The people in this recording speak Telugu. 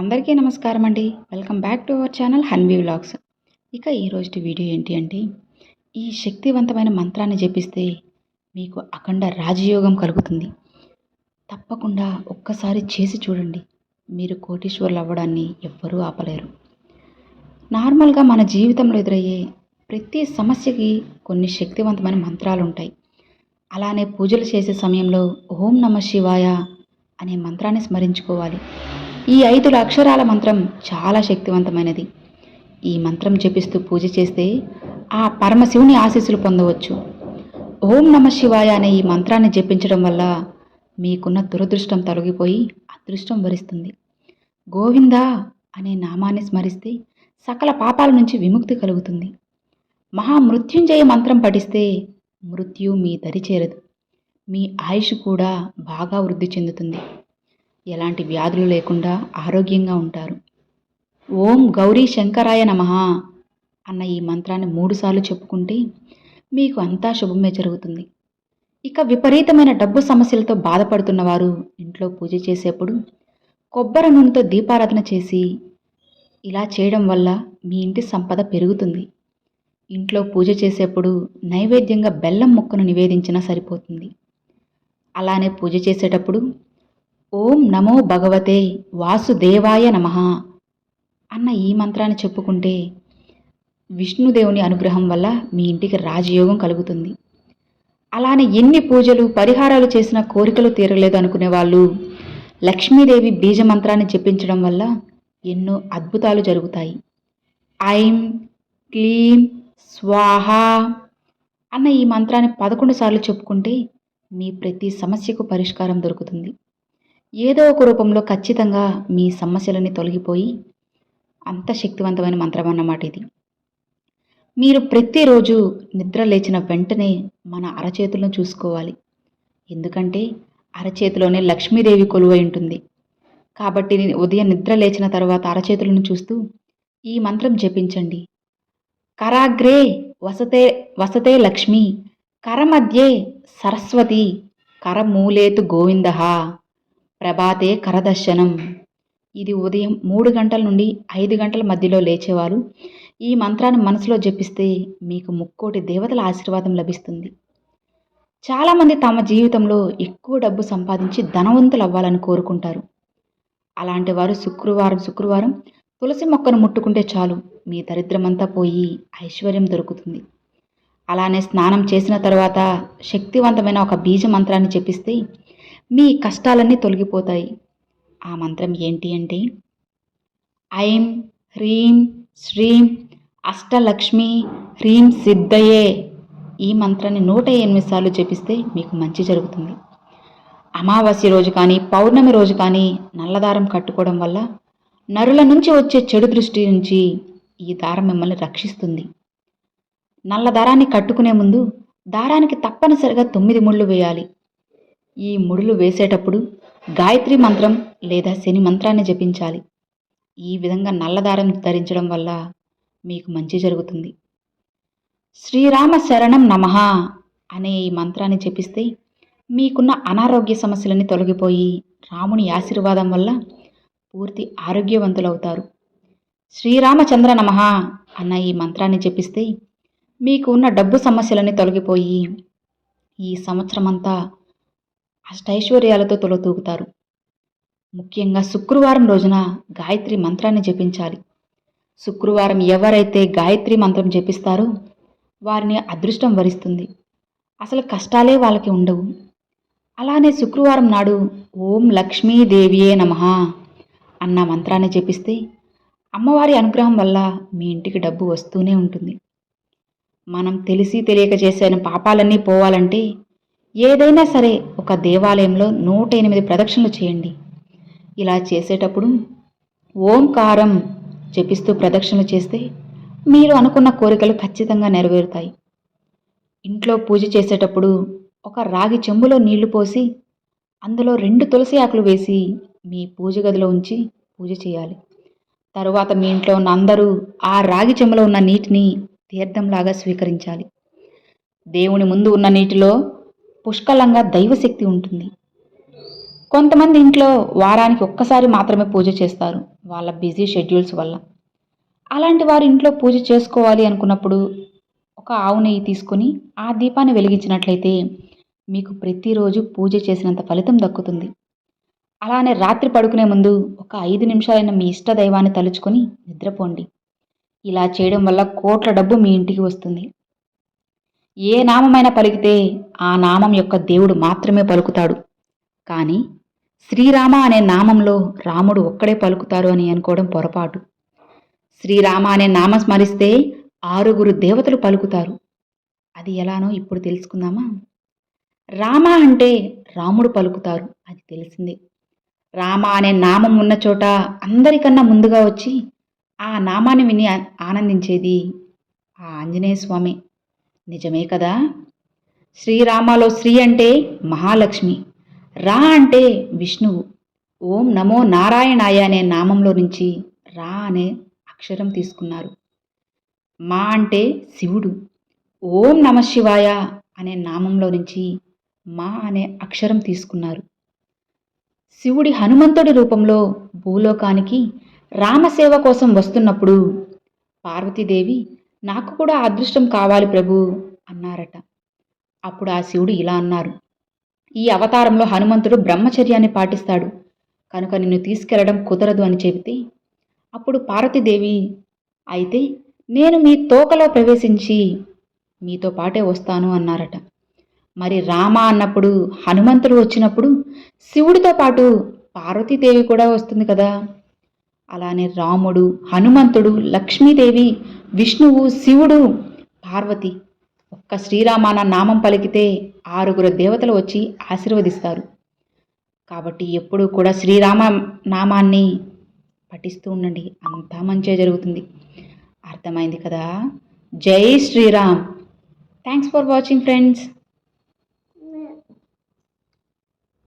అందరికీ నమస్కారం అండి. Welcome back to our channel Hanvi vlogs. ఇక ఈరోజు వీడియో ఏంటి అంటే ఈ శక్తివంతమైన మంత్రాన్ని జపిస్తే మీకు అఖండ రాజయోగం కలుగుతుంది. తప్పకుండా ఒక్కసారి చేసి చూడండి. మీరు కోటీశ్వరులు అవ్వడాన్ని ఎవ్వరూ ఆపలేరు. నార్మల్గా మన జీవితంలో ఎదురయ్యే ప్రతి సమస్యకి కొన్ని శక్తివంతమైన మంత్రాలు ఉంటాయి. అలానే పూజలు చేసే సమయంలో ఓం నమ శివాయ అనే మంత్రాన్ని స్మరించుకోవాలి. ఈ ఐదు అక్షరాల మంత్రం చాలా శక్తివంతమైనది. ఈ మంత్రం జపిస్తూ పూజ చేస్తే ఆ పరమశివుని ఆశీస్సులు పొందవచ్చు. ఓం నమ శివాయ అనే ఈ మంత్రాన్ని జపించడం వల్ల మీకున్న దురదృష్టం తొలగిపోయి అదృష్టం వరిస్తుంది. గోవిందా అనే నామాన్ని స్మరిస్తే సకల పాపాల నుంచి విముక్తి కలుగుతుంది. మహామృత్యుంజయ మంత్రం పఠిస్తే మృత్యు మీ దరి చేరదు. మీ ఆయుష్ కూడా బాగా వృద్ధి చెందుతుంది. ఎలాంటి వ్యాధులు లేకుండా ఆరోగ్యంగా ఉంటారు. ఓం గౌరీ శంకరాయ నమ అన్న ఈ మంత్రాన్ని మూడుసార్లు చెప్పుకుంటే మీకు అంతా శుభమే జరుగుతుంది. ఇక విపరీతమైన డబ్బు సమస్యలతో బాధపడుతున్న వారు ఇంట్లో పూజ చేసేప్పుడు కొబ్బరి నూనెతో దీపారాధన చేసి ఇలా చేయడం వల్ల మీ ఇంటి సంపద పెరుగుతుంది. ఇంట్లో పూజ చేసేప్పుడు నైవేద్యంగా బెల్లం ముక్కను నివేదించినా సరిపోతుంది. అలానే పూజ చేసేటప్పుడు ఓం నమో భగవతే వాసుదేవాయ నమ అన్న ఈ మంత్రాన్ని చెప్పుకుంటే విష్ణుదేవుని అనుగ్రహం వల్ల మీ ఇంటికి రాజయోగం కలుగుతుంది. అలానే ఎన్ని పూజలు పరిహారాలు చేసినా కోరికలు తీరలేదు అనుకునే వాళ్ళు లక్ష్మీదేవి బీజ మంత్రాన్ని చెప్పించడం వల్ల ఎన్నో అద్భుతాలు జరుగుతాయి. ఐం క్లీం స్వాహ అన్న ఈ మంత్రాన్ని పదకొండు సార్లు చెప్పుకుంటే మీ ప్రతి సమస్యకు పరిష్కారం దొరుకుతుంది. ఏదో ఒక రూపంలో ఖచ్చితంగా మీ సమస్యలన్నీ తొలగిపోయి అంత శక్తివంతమైన మంత్రం అన్నమాట ఇది. మీరు ప్రతిరోజు నిద్ర లేచిన వెంటనే మన అరచేతులను చూసుకోవాలి. ఎందుకంటే అరచేతిలోనే లక్ష్మీదేవి కొలువై ఉంటుంది. కాబట్టి ఉదయం నిద్ర లేచిన తర్వాత అరచేతులను చూస్తూ ఈ మంత్రం జపించండి. కరాగ్రే వసతే వసతే లక్ష్మి కరమధ్యే సరస్వతి కరమూలేతు గోవింద. ప్రభాతే కరదర్శనం. ఇది ఉదయం మూడు గంటల నుండి ఐదు గంటల మధ్యలో లేచేవారు. ఈ మంత్రాన్ని మనసులో జపిస్తే మీకు ముక్కోటి దేవతల ఆశీర్వాదం లభిస్తుంది. చాలామంది తమ జీవితంలో ఎక్కువ డబ్బు సంపాదించి ధనవంతులు అవ్వాలని కోరుకుంటారు. అలాంటి వారు శుక్రవారం శుక్రవారం తులసి మొక్కను ముట్టుకుంటే చాలు. మీ దరిద్రమంతా పోయి ఐశ్వర్యం దొరుకుతుంది. అలానే స్నానం చేసిన తర్వాత శక్తివంతమైన ఒక బీజ మంత్రాన్ని చెప్పిస్తే మీ కష్టాలన్నీ తొలగిపోతాయి. ఆ మంత్రం ఏంటి అంటే ఐం హ్రీం శ్రీం అష్టలక్ష్మి హ్రీం సిద్ధయే. ఈ మంత్రాన్ని నూట ఎనిమిది సార్లు జపిస్తే మీకు మంచి జరుగుతుంది. అమావాస్య రోజు కానీ పౌర్ణమి రోజు కానీ నల్లదారం కట్టుకోవడం వల్ల నరుల నుంచి వచ్చే చెడు దృష్టి నుంచి ఈ దారం మిమ్మల్ని రక్షిస్తుంది. నల్ల దారాన్ని కట్టుకునే ముందు దారానికి తప్పనిసరిగా తొమ్మిది ముళ్ళు వేయాలి. ఈ ముడులు వేసేటప్పుడు గాయత్రి మంత్రం లేదా శని మంత్రాన్ని జపించాలి. ఈ విధంగా నల్లదారం ధరించడం వల్ల మీకు మంచి జరుగుతుంది. శ్రీరామ శరణం నమః అనే ఈ మంత్రాన్ని జపిస్తే మీకున్న అనారోగ్య సమస్యలన్నీ తొలగిపోయి రాముని ఆశీర్వాదం వల్ల పూర్తి ఆరోగ్యవంతులవుతారు. శ్రీరామచంద్ర నమః అన్న ఈ మంత్రాన్ని జపిస్తే మీకు ఉన్న డబ్బు సమస్యలన్నీ తొలగిపోయి ఈ సంవత్సరమంతా అష్టైశ్వర్యాలతో తొలతూగుతారు. ముఖ్యంగా శుక్రవారం రోజున గాయత్రి మంత్రాన్ని జపించాలి. శుక్రవారం ఎవరైతే గాయత్రి మంత్రం జపిస్తారో వారిని అదృష్టం వరిస్తుంది. అసలు కష్టాలే వాళ్ళకి ఉండవు. అలానే శుక్రవారం నాడు ఓం లక్ష్మీదేవియే నమ అన్న మంత్రాన్ని జపిస్తే అమ్మవారి అనుగ్రహం వల్ల మీ ఇంటికి డబ్బు వస్తూనే ఉంటుంది. మనం తెలిసి తెలియక చేసిన పాపాలన్నీ పోవాలంటే ఏదైనా సరే ఒక దేవాలయంలో నూట ఎనిమిది ప్రదక్షిణలు చేయండి. ఇలా చేసేటప్పుడు ఓంకారం జపిస్తూ ప్రదక్షిణలు చేస్తే మీరు అనుకున్న కోరికలు ఖచ్చితంగా నెరవేరుతాయి. ఇంట్లో పూజ చేసేటప్పుడు ఒక రాగి చెంబులో నీళ్ళు పోసి అందులో రెండు తులసి ఆకులు వేసి మీ పూజ గదిలో ఉంచి పూజ చేయాలి. తరువాత మీ ఇంట్లో ఉన్న అందరూ ఆ రాగి చెంబులో ఉన్న నీటిని తీర్థంలాగా స్వీకరించాలి. దేవుని ముందు ఉన్న నీటిలో పుష్కలంగా దైవశక్తి ఉంటుంది. కొంతమంది ఇంట్లో వారానికి ఒక్కసారి మాత్రమే పూజ చేస్తారు వాళ్ళ బిజీ షెడ్యూల్స్ వల్ల. అలాంటి వారు ఇంట్లో పూజ చేసుకోవాలి అనుకున్నప్పుడు ఒక ఆవు నెయ్యి తీసుకొని ఆ దీపాన్ని వెలిగించినట్లయితే మీకు ప్రతిరోజు పూజ చేసినంత ఫలితం దక్కుతుంది. అలానే రాత్రి పడుకునే ముందు ఒక ఐదు నిమిషాలైన మీ ఇష్ట దైవాన్ని తలుచుకొని నిద్రపోండి. ఇలా చేయడం వల్ల కోట్ల డబ్బు మీ ఇంటికి వస్తుంది. ఏ నామమైనా పలికితే ఆ నామం యొక్క దేవుడు మాత్రమే పలుకుతాడు. కానీ శ్రీరామ అనే నామంలో రాముడు ఒక్కడే పలుకుతారు అని అనుకోవడం పొరపాటు. శ్రీరామ అనే నామం స్మరిస్తే ఆరుగురు దేవతలు పలుకుతారు. అది ఎలానో ఇప్పుడు తెలుసుకుందామా? రామ అంటే రాముడు పలుకుతారు అది తెలిసిందే. రామ అనే నామం ఉన్న చోట అందరికన్నా ముందుగా వచ్చి ఆ నామాన్ని విని ఆనందించేది ఆ ఆంజనేయ స్వామి. నిజమే కదా? శ్రీరామలో శ్రీ అంటే మహాలక్ష్మి రా అంటే విష్ణువు. ఓం నమో నారాయణాయ అనే నామంలో నుంచి రా అనే అక్షరం తీసుకున్నారు. మా అంటే శివుడు. ఓం నమ శివాయ అనే నామంలో నుంచి మా అనే అక్షరం తీసుకున్నారు. శివుడి హనుమంతుడి రూపంలో భూలోకానికి రామసేవ కోసం వస్తున్నప్పుడు పార్వతీదేవి నాకు కూడా అదృష్టం కావాలి ప్రభు అన్నారట. అప్పుడు ఆ శివుడు ఇలా అన్నారు ఈ అవతారంలో హనుమంతుడు బ్రహ్మచర్యాన్ని పాటిస్తాడు. కనుక నిన్ను తీసుకెళ్ళడం కుదరదు అని చెబితే అప్పుడు పార్వతీదేవి అయితే నేను మీ తోకలో ప్రవేశించి మీతో పాటే వస్తాను అన్నారట. మరి రామ అన్నప్పుడు హనుమంతుడు వచ్చినప్పుడు శివుడితో పాటు పార్వతీదేవి కూడా వస్తుంది కదా. అలానే రాముడు హనుమంతుడు లక్ష్మీదేవి విష్ణువు శివుడు పార్వతి ఒక్క శ్రీరామాన నామం పలికితే ఆరుగురు దేవతలు వచ్చి ఆశీర్వదిస్తారు. కాబట్టి ఎప్పుడూ కూడా శ్రీరామ నామాన్ని పఠిస్తూ ఉండండి. అంతా మంచిగా జరుగుతుంది. అర్థమైంది కదా? జై Sriram. Thanks for watching friends